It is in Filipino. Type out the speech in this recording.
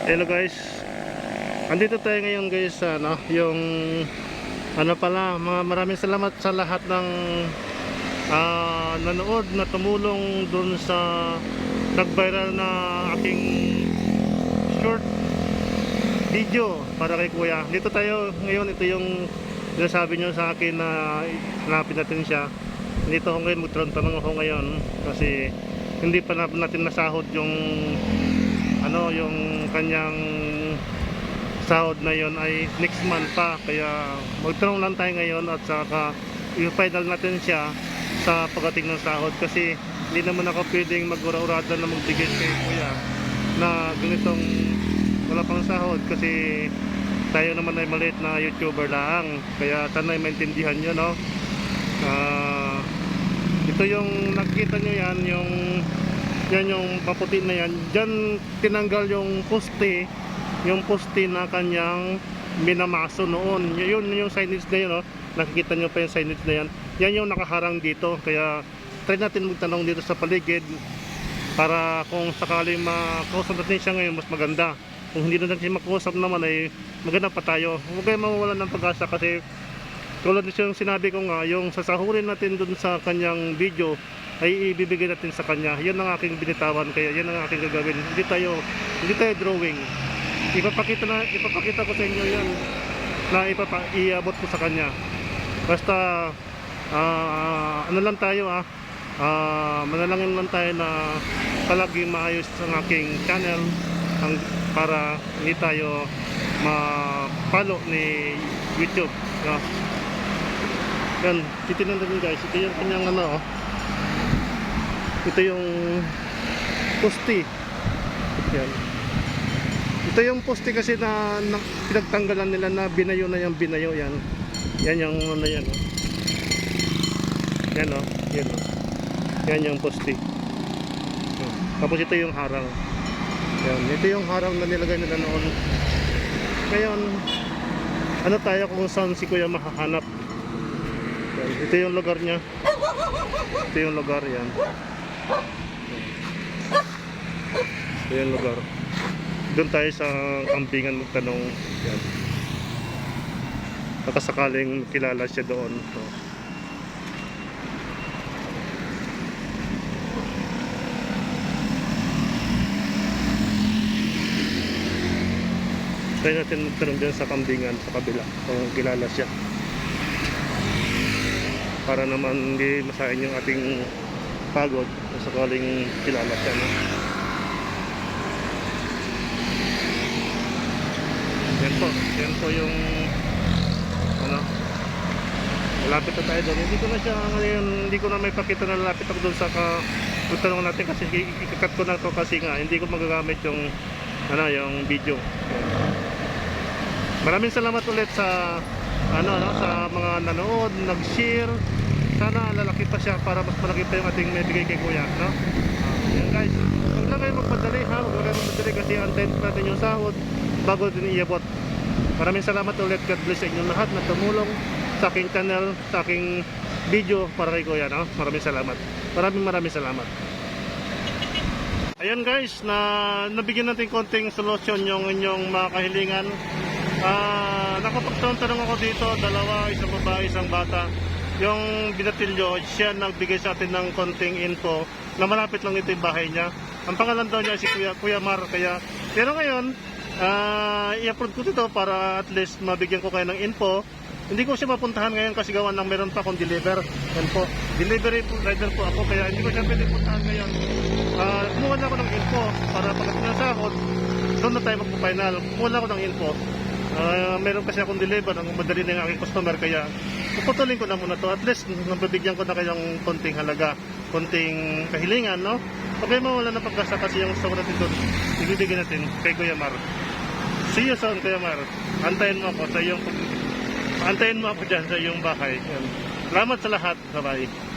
Hello guys. Andito tayo ngayon guys sa ano, yung ano pala, mga maraming salamat sa lahat ng ah, nanood na tumulong dun sa nag-viral na aking short video para kay Kuya. Dito tayo ngayon, ito yung sinasabi nyo sa akin na hanapin natin siya. Dito ako ngayon, magtanong ako ngayon kasi hindi pa na- natin nasahod yung ano yung kanyang sahod na yon ay next month pa. Kaya magtanong lang tayo ngayon at saka i-final natin siya sa pagdating ng sahod. Kasi hindi naman ako pwedeng magura-urada na magbigay kay kuya na ganitong wala pang sahod. Kasi tayo naman ay maliit na youtuber lang. Kaya sana maintindihan nyo no? Ah, ito yung nakita nyo yan yung yan yung paputi na yan. Dyan tinanggal yung poste yung poste na kanyang minamaso noon. Yun yung signage na yun oh. nakikita nyo pa yung signage na yan. Yan yung nakaharang dito. Kaya try natin magtanong dito sa paligid para kung sakaling makausap natin siya ngayon mas maganda. Kung hindi na natin makausap naman ay maganda pa tayo. Huwag kayo mawawalan ng pag-asa kasi tulad yung sinabi ko nga yung sasahurin natin dun sa kanyang video ay ibibigay natin sa kanya. Yan ang aking binitawan kaya yan ang aking gagawin. Hindi tayo hindi tayo drawing. Ipapakita na ipapakita ko sa inyo yan na ipapa, iabot ko sa kanya. Basta ah, ano lang tayo ah ah, manalangin lang tayo na palagi maayos ang aking channel ang, para hindi tayo mapalo ni YouTube no? yan titinan natin guys. Ito yung kanyang ano oh. Ito yung poste yan. Ito yung poste kasi na, na pinagtanggalan nila na binayo na yung binayo yan. Yan yung ano yan oh. yan oh. Yan oh. Yan yung poste Oh. tapos ito yung harang. Yan. Ito yung harang na nilagay nila noon. Ngayon ano tayo kung saan si kuya mahahanap? Yan. ito yung lugar niya. Ito yung lugar yan yung lugar. Doon tayo sa kampingan magtanong yan baka sakaling kilala siya doon. So, try natin magtanong din sa kambingan sa kabila kung kilala siya. Para naman hindi masayang yung ating pagod sakaling kilala siya no? yan po yan po yung ano malapit na tayo doon hindi ko na siya ngayon hindi ko na may pakita na lalapit ako doon sa ka natin kasi ikakat ko na to kasi nga hindi ko magagamit yung ano yung video. Maraming salamat ulit sa ano ano sa mga nanood, nag-share. Sana lalaki pa siya para mas malaki pa yung ating may kay Kuya, no? Ah, yan guys. Huwag lang kayo magpadali ha, huwag lang kayo magpadali kasi antayin natin yung sahod bago din iabot. Maraming salamat ulit. God bless sa inyong lahat na tumulong sa aking channel, sa aking video para kay Kuya, no? Maraming salamat. Maraming maraming salamat. Ayan guys, na nabigyan natin konting solusyon yung inyong mga kahilingan. Ah, nakapagtanong ako dito, dalawa, isang babae, isang bata. Yung binatilyo, siya nagbigay sa atin ng konting info na malapit lang ito yung bahay niya. Ang pangalan daw niya si Kuya, Kuya Mar. Kaya, pero ngayon, ah, i-upload ko dito para at least mabigyan ko kayo ng info. Hindi ko siya mapuntahan ngayon kasi gawa ng meron pa akong deliver. Yan po. Delivery po, rider po ako kaya hindi ko siya pwede puntahan ngayon. Ah, kumuha na ako ng info para sahod, doon na tayo magpo-final. Kumuha na ako ng info. Ah, meron kasi akong deliver ng madali na yung aking customer kaya puputulin ko na muna to. At least nabibigyan ko na kayong konting halaga konting kahilingan no? May mawala na pagkasa kasi yung ko natin doon. Ibibigay natin kay Kuya Mar. See you soon Kuya Mar. Antayin mo ako sa iyong antayin mo ako dyan sa iyong bahay. Salamat sa lahat. Bye bye